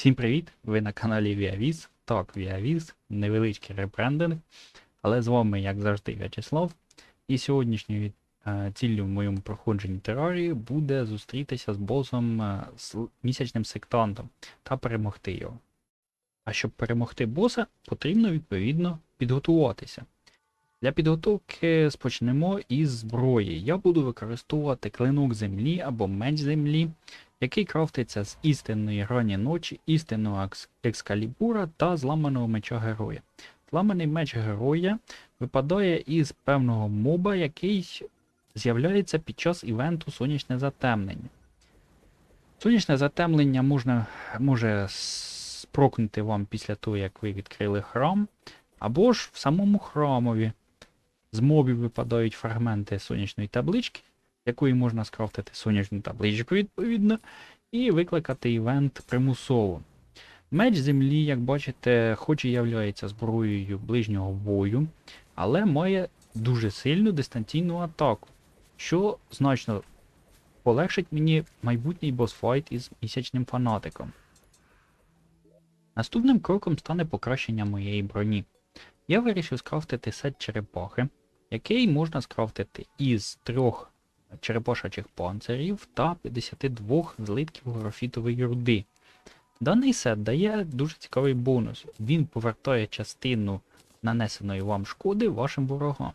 Всім привіт! Ви на каналі ViaViz. Так, ViaViz, невеличкий ребрендинг, але з вами, як завжди, В'ячеслав. І сьогоднішньою е, ціллю в моєму проходженні терарії буде зустрітися з босом е, з місячним сектантом та перемогти його. А щоб перемогти боса, потрібно відповідно підготуватися. Для підготовки спочнемо із зброї. Я буду використовувати клинок землі або меч землі, який крафтиться з істинної грані ночі, істинного екскалібура та зламаного меча героя. Зламаний меч героя випадає із певного моба, який з'являється під час івенту сонячне затемнення. Сонячне затемнення можна, може спрокнути вам після того, як ви відкрили храм, або ж в самому храмові. З мобів випадають фрагменти сонячної таблички, якої можна скрафтити сонячну табличку, відповідно, і викликати івент примусово. Меч землі, як бачите, хоч і являється зброєю ближнього бою, але має дуже сильну дистанційну атаку, що значно полегшить мені майбутній босфайт із місячним фанатиком. Наступним кроком стане покращення моєї броні. Я вирішив скрафтити сет черепахи, який можна скрафтити із трьох черепашачих панцирів та 52 злитків графітової руди. Даний сет дає дуже цікавий бонус. Він повертає частину нанесеної вам шкоди вашим ворогам,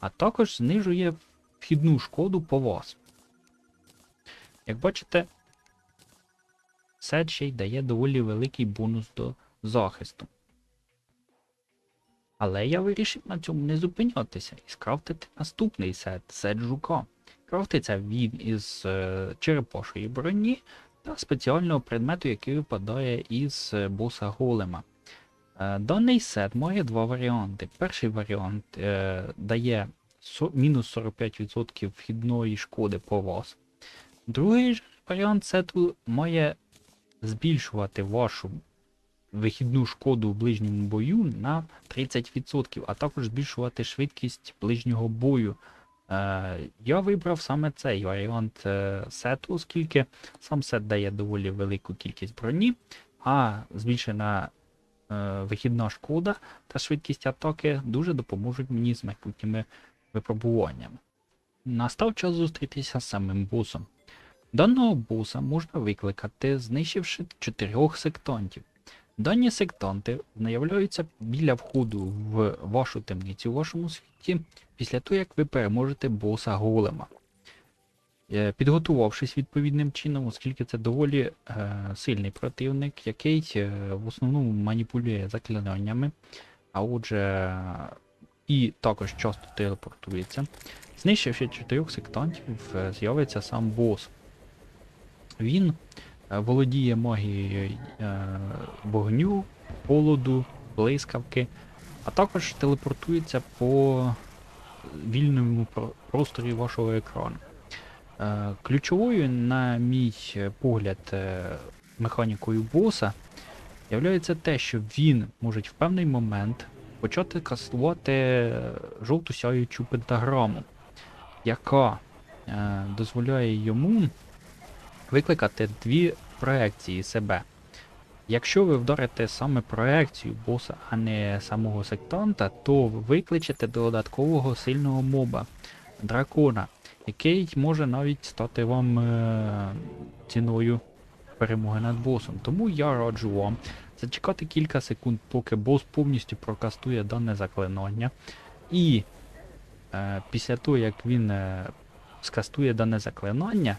а також знижує вхідну шкоду по вас. Як бачите, сет ще й дає доволі великий бонус до захисту. Але я вирішив на цьому не зупинятися і скрафтити наступний сет сет жука. Крафтиться він із е, черепашої броні та спеціального предмету, який випадає із е, боса голема. Е, даний сет має два варіанти. Перший варіант е, дає мінус 45% вхідної шкоди по вас. Другий варіант сету має збільшувати вашу вихідну шкоду в ближньому бою на 30%, а також збільшувати швидкість ближнього бою. Е, я вибрав саме цей варіант сету, оскільки сам сет дає доволі велику кількість броні, а збільшена е, вихідна шкода та швидкість атаки дуже допоможуть мені з майбутніми випробуваннями. Настав час зустрітися з самим босом. Даного боса можна викликати, знищивши чотирьох сектантів. Дані сектанти з'являються біля входу в вашу темницю у вашому світі після того, як ви переможете боса голема. Е, Підготувавшись відповідним чином, оскільки це доволі е, сильний противник, який е, в основному маніпулює заклинаннями, а отже, і також часто телепортується. Знищивши чотирьох сектантів, е, з'явиться сам бос. Він володіє магією е, вогню, холоду, блискавки, а також телепортується по вільному просторі вашого екрану. Е, Ключовою, на мій е, погляд, е, механікою боса є те, що він може в певний момент почати кастувати е, жовту сяючу пентаграму, яка е, дозволяє йому викликати дві проекції себе. Якщо ви вдарите саме проекцію боса, а не самого сектанта, то ви викличете додаткового сильного моба дракона, який може навіть стати вам е- ціною перемоги над босом. Тому я раджу вам зачекати кілька секунд, поки бос повністю прокастує дане заклинання. І е- після того, як він е- скастує дане заклинання,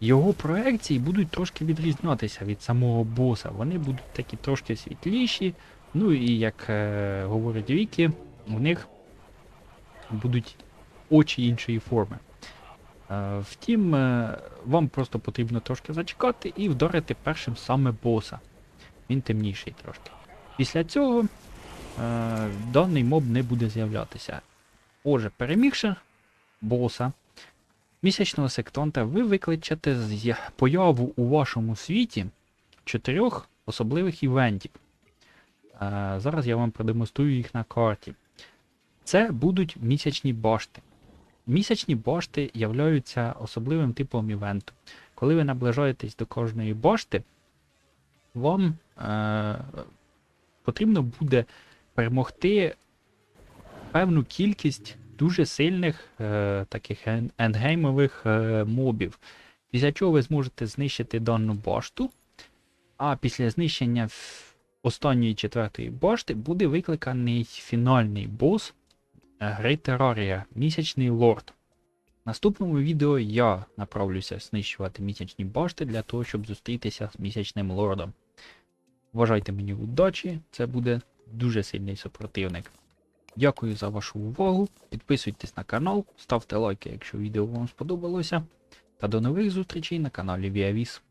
його проекції будуть трошки відрізнятися від самого боса. Вони будуть такі трошки світліші. Ну і як е, говорить Вікі, у них будуть очі іншої форми. Е, втім, е, вам просто потрібно трошки зачекати і вдарити першим саме боса. Він темніший трошки. Після цього е, даний моб не буде з'являтися. Отже, перемігши боса, місячного сектанта, ви викличете появу у вашому світі чотирьох особливих івентів. Е, зараз я вам продемонструю їх на карті. Це будуть місячні башти. Місячні башти являються особливим типом івенту. Коли ви наближаєтесь до кожної башти, вам е, потрібно буде перемогти певну кількість дуже сильних е, таких ендгеймових е, мобів. Після чого ви зможете знищити дану башту, а після знищення останньої четвертої башти буде викликаний фінальний бос е, гри Террарія, місячний лорд. В наступному відео я направлюся знищувати місячні башти для того, щоб зустрітися з місячним лордом. Вважайте мені удачі, це буде дуже сильний супротивник. Дякую за вашу увагу. Підписуйтесь на канал, ставте лайки, якщо відео вам сподобалося. Та до нових зустрічей на каналі Віавіс.